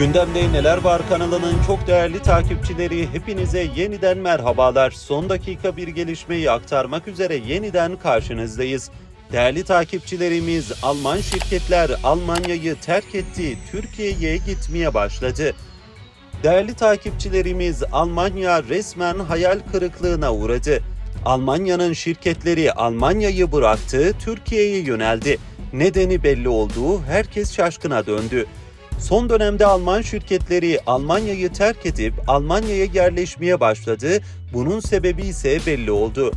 Gündemde Neler Var kanalının çok değerli takipçileri hepinize yeniden merhabalar. Son dakika bir gelişmeyi aktarmak üzere yeniden karşınızdayız. Değerli takipçilerimiz Alman şirketler Almanya'yı terk etti, Türkiye'ye gitmeye başladı. Değerli takipçilerimiz Almanya resmen hayal kırıklığına uğradı. Almanya'nın şirketleri Almanya'yı bıraktı, Türkiye'ye yöneldi. Nedeni belli olduğu herkes şaşkına döndü. Son dönemde Alman şirketleri Almanya'yı terk edip Almanya'ya yerleşmeye başladı. Bunun sebebi ise belli oldu.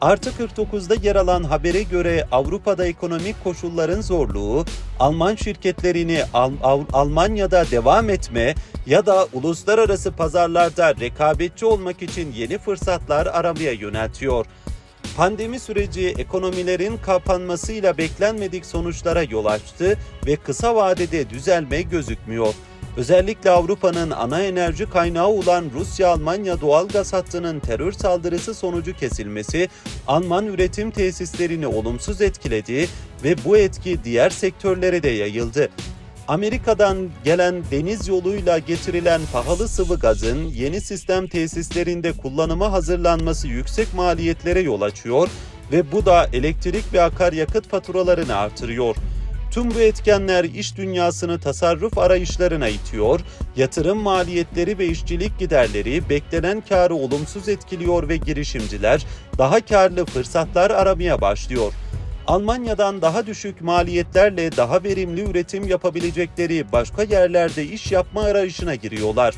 Artı 49'da yer alan habere göre Avrupa'da ekonomik koşulların zorluğu, Alman şirketlerini Al- Al- Almanya'da devam etme ya da uluslararası pazarlarda rekabetçi olmak için yeni fırsatlar aramaya yöneltiyor. Pandemi süreci ekonomilerin kapanmasıyla beklenmedik sonuçlara yol açtı ve kısa vadede düzelme gözükmüyor. Özellikle Avrupa'nın ana enerji kaynağı olan Rusya-Almanya doğalgaz hattının terör saldırısı sonucu kesilmesi Alman üretim tesislerini olumsuz etkiledi ve bu etki diğer sektörlere de yayıldı. Amerika'dan gelen deniz yoluyla getirilen pahalı sıvı gazın yeni sistem tesislerinde kullanıma hazırlanması yüksek maliyetlere yol açıyor ve bu da elektrik ve akaryakıt faturalarını artırıyor. Tüm bu etkenler iş dünyasını tasarruf arayışlarına itiyor, yatırım maliyetleri ve işçilik giderleri beklenen karı olumsuz etkiliyor ve girişimciler daha karlı fırsatlar aramaya başlıyor. Almanya'dan daha düşük maliyetlerle daha verimli üretim yapabilecekleri başka yerlerde iş yapma arayışına giriyorlar.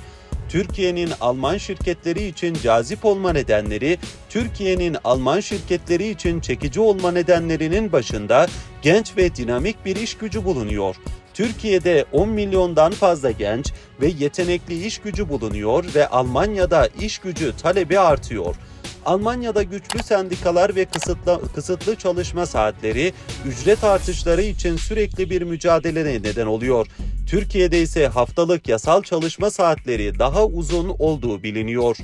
Türkiye'nin Alman şirketleri için cazip olma nedenleri, Türkiye'nin Alman şirketleri için çekici olma nedenlerinin başında genç ve dinamik bir iş gücü bulunuyor. Türkiye'de 10 milyondan fazla genç ve yetenekli iş gücü bulunuyor ve Almanya'da iş gücü talebi artıyor. Almanya'da güçlü sendikalar ve kısıtlı, kısıtlı çalışma saatleri ücret artışları için sürekli bir mücadeleye neden oluyor. Türkiye'de ise haftalık yasal çalışma saatleri daha uzun olduğu biliniyor.